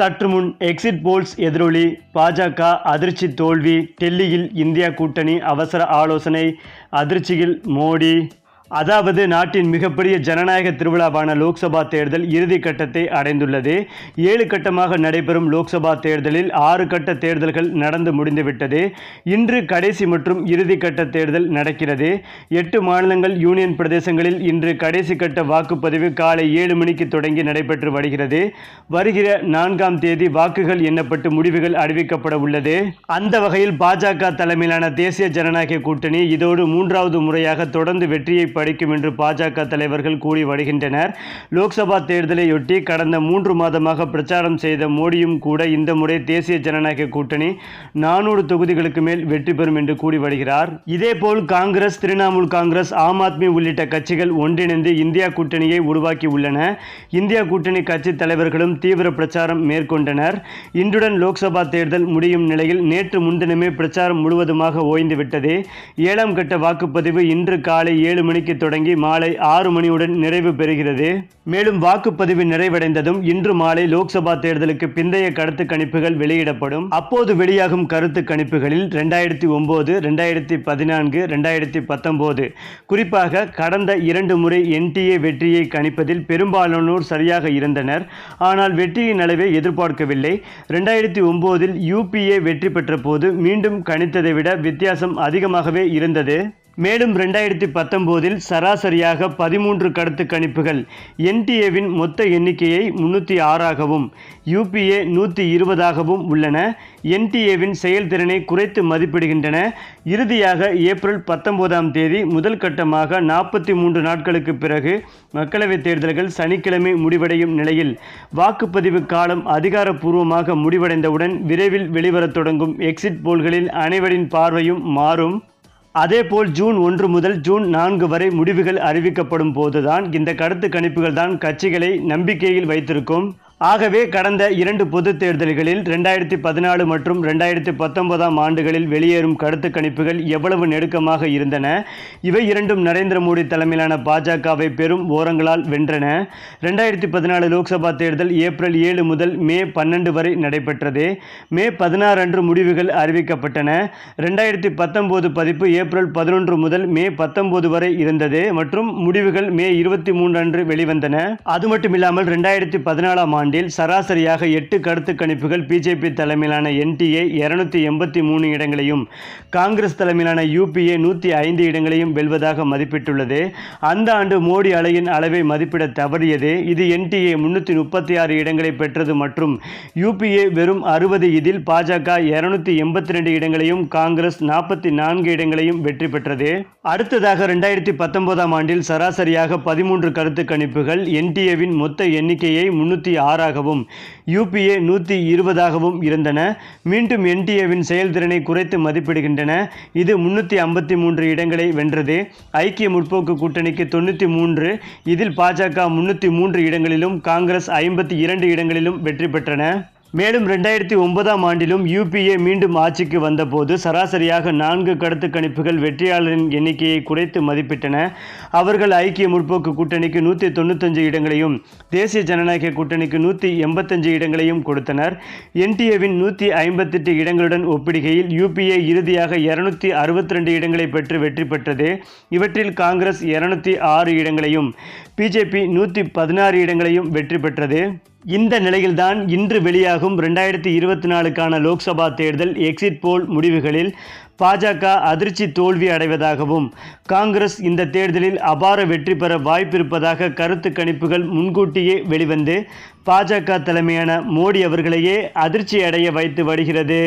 சற்று முன் exit poles எதிரொலி பாஜக அதிர்ச்சி தோல்வி டெல்லியில் இந்தியா கூட்டணி அவசர ஆலோசனை அதிர்ச்சியில் மோடி. அதாவது நாட்டின் மிகப்பெரிய ஜனநாயக திருவிழாவான லோக்சபா தேர்தல் இறுதி கட்டத்தை அடைந்துள்ளது. ஏழு கட்டமாக நடைபெறும் லோக்சபா தேர்தலில் ஆறு கட்ட தேர்தல்கள் நடந்து முடிந்துவிட்டது. இன்று கடைசி மற்றும் இறுதி கட்ட தேர்தல் நடக்கிறது. எட்டு மாநிலங்கள் யூனியன் பிரதேசங்களில் இன்று கடைசி கட்ட வாக்குப்பதிவு காலை ஏழு மணிக்கு தொடங்கி நடைபெற்று வருகிறது. வருகிற நான்காம் தேதி வாக்குகள் எண்ணப்பட்டு முடிவுகள் அறிவிக்கப்பட உள்ளது. அந்த வகையில் பாஜக தலைமையிலான தேசிய ஜனநாயக கூட்டணி இதோடு மூன்றாவது முறையாக தொடர்ந்து வெற்றியை படிக்கும் என்று பாஜக தலைவர்கள் கூறி வருகின்றனர். லோக்சபா தேர்தலையொட்டி கடந்த மூன்று மாதமாக பிரச்சாரம் செய்த மோடியும் கூட இந்த முறை தேசிய ஜனநாயக கூட்டணி நானூறு தொகுதிகளுக்கு மேல் வெற்றி பெறும் என்று கூறி வருகிறார். இதேபோல் காங்கிரஸ் திரிணாமுல் காங்கிரஸ் ஆம் ஆத்மி உள்ளிட்ட கட்சிகள் ஒன்றிணைந்து இந்தியா கூட்டணியை உருவாக்கி உள்ளன. இந்தியா கூட்டணி கட்சி தலைவர்களும் தீவிர பிரச்சாரம் மேற்கொண்டனர். இன்றுடன் லோக்சபா தேர்தல் முடியும் நிலையில் நேற்று முன்தினமே பிரச்சாரம் முழுவதுமாக ஓய்ந்துவிட்டது. ஏழாம் கட்ட வாக்குப்பதிவு இன்று காலை ஏழு மணிக்கு மணிக்கு தொடங்கி மாலை ஆறு மணியுடன் நிறைவு பெறுகிறது. மேலும் வாக்குப்பதிவு நிறைவடைந்ததும் இன்று மாலை லோக்சபா தேர்தலுக்கு பிந்தைய கருத்து கணிப்புகள் வெளியிடப்படும். அப்போது வெளியாகும் கருத்து கணிப்புகளில் ரெண்டாயிரத்தி ஒன்பது ரெண்டாயிரத்தி பதினான்கு ரெண்டாயிரத்தி பத்தொன்பது குறிப்பாக கடந்த இரண்டு முறை என்டிஏ வெற்றியை கணிப்பதில் பெரும்பாலானோர் சரியாக இருந்தனர். ஆனால் வெற்றியின் அளவை எதிர்பார்க்கவில்லை. ரெண்டாயிரத்தி ஒம்போதில் யூபிஏ வெற்றி பெற்ற போது மீண்டும் கணித்ததை விட வித்தியாசம் அதிகமாகவே இருந்தது. மேலும் ரெண்டாயிரத்தி பத்தொம்போதில் சராசரியாக பதிமூன்று கருத்து கணிப்புகள் என்டிஏவின் மொத்த எண்ணிக்கையை முன்னூற்றி ஆறாகவும் யூபிஏ நூற்றி இருபதாகவும் உள்ளன. என்டிஏவின் செயல்திறனை குறைத்து மதிப்பிடுகின்றன. இறுதியாக ஏப்ரல் பத்தொன்பதாம் தேதி முதல் கட்டமாக நாற்பத்தி மூன்று நாட்களுக்கு பிறகு மக்களவைத் தேர்தல்கள் சனிக்கிழமை முடிவடையும் நிலையில் வாக்குப்பதிவு காலம் அதிகாரப்பூர்வமாக முடிவடைந்தவுடன் விரைவில் வெளிவரத் தொடங்கும் எக்ஸிட் போல்களில் அனைவரின் பார்வையும் மாறும். அதேபோல் ஜூன் ஒன்று முதல் ஜூன் நான்கு வரை முடிவுகள் அறிவிக்கப்படும் போதுதான் இந்த கருத்து கணிப்புகள் தான் கட்சிகளை நம்பிக்கையில் வைத்திருக்கும். ஆகவே கடந்த இரண்டு பொதுத் தேர்தல்களில் ரெண்டாயிரத்தி பதினாலு மற்றும் ரெண்டாயிரத்தி பத்தொன்பதாம் ஆண்டுகளில் வெளியேறும் கருத்து கணிப்புகள் எவ்வளவு நெருக்கமாக இருந்தன? இவை இரண்டும் நரேந்திர மோடி தலைமையிலான பாஜகவை பெரும் ஓரங்களால் வென்றன. ரெண்டாயிரத்தி பதினாலு லோக்சபா தேர்தல் ஏப்ரல் ஏழு முதல் மே பன்னெண்டு வரை நடைபெற்றது. மே பதினாறு அன்று முடிவுகள் அறிவிக்கப்பட்டன. ரெண்டாயிரத்தி பத்தொம்போது பதிப்பு ஏப்ரல் பதினொன்று முதல் மே பத்தொம்போது வரை இருந்தது மற்றும் முடிவுகள் மே இருபத்தி மூன்று அன்று வெளிவந்தன. அது மட்டுமில்லாமல் ரெண்டாயிரத்தி பதினாலாம் ஆண்டு ஆண்டில் சராசரியாக எட்டு கருத்து கணிப்புகள் பிஜேபி தலைமையிலான என்டிஏ இருநூத்தி எண்பத்தி மூணு இடங்களையும் காங்கிரஸ் தலைமையிலான யூபிஏ நூற்றி ஐந்து இடங்களையும் வெல்வதாக மதிப்பிட்டுள்ளது. அந்த ஆண்டு மோடி அலையின் அளவை மதிப்பிட தவறியது. இது என்டிஏ முன்னூற்றி முப்பத்தி ஆறு இடங்களை பெற்றது மற்றும் யூபிஏ வெறும் அறுபது இதில் பாஜக இருநூத்தி எண்பத்தி ரெண்டு இடங்களையும் காங்கிரஸ் நாற்பத்தி நான்கு இடங்களையும் வெற்றி பெற்றது. அடுத்ததாக ரெண்டாயிரத்தி பத்தொன்பதாம் ஆண்டில் சராசரியாக பதிமூன்று கருத்து கணிப்புகள் என்டிஏவின் மொத்த எண்ணிக்கையை முன்னூற்றி ஆறு ஆறாகவும் யூபிஏ நூற்றி இருபதாகவும் இருந்தன. மீண்டும் என்டிஏவின் செயல்திறனை குறைத்து மதிப்பிடுகின்றன. இது முன்னூற்றி ஐம்பத்தி மூன்று இடங்களை வென்றது. ஐக்கிய முற்போக்கு கூட்டணிக்கு தொண்ணூற்றி மூன்று இதில் பாஜக முன்னூற்றி மூன்று இடங்களிலும் காங்கிரஸ் ஐம்பத்தி இரண்டு இடங்களிலும் வெற்றி பெற்றன. மேலும் ரெண்டாயிரத்தி ஒன்பதாம் ஆண்டிலும் யூபிஏ மீண்டும் ஆட்சிக்கு வந்தபோது சராசரியாக நான்கு கடத்து கணிப்புகள் வெற்றியாளரின் எண்ணிக்கையை குறைத்து மதிப்பிட்டன. அவர்கள் ஐக்கிய முற்போக்கு கூட்டணிக்கு நூற்றி தொண்ணூத்தஞ்சு இடங்களையும் தேசிய ஜனநாயக கூட்டணிக்கு நூற்றி எண்பத்தஞ்சு இடங்களையும் கொடுத்தனர். என்டிஏவின் நூற்றி ஐம்பத்தெட்டு இடங்களுடன் ஒப்பிடுகையில் யூபிஏ இறுதியாக இருநூத்தி அறுபத்தி ரெண்டு இடங்களை பெற்று வெற்றி பெற்றது. இவற்றில் காங்கிரஸ் இருநூத்தி ஆறு இடங்களையும் பிஜேபி நூற்றி பதினாறு இடங்களையும் வெற்றி பெற்றது. இந்த நிலையில்தான் இன்று வெளியாகும் ரெண்டாயிரத்தி இருபத்தி நாலுக்கான லோக்சபா தேர்தல் எக்ஸிட் போல் முடிவுகளில் பாஜக அதிர்ச்சி தோல்வி அடைவதாகவும் காங்கிரஸ் இந்த தேர்தலில் அபார வெற்றி பெற வாய்ப்பிருப்பதாக கருத்து கணிப்புகள் முன்கூட்டியே வெளிவந்து பாஜக தலைமையான மோடி அவர்களையே அதிர்ச்சி அடைய வைத்து வருகிறது.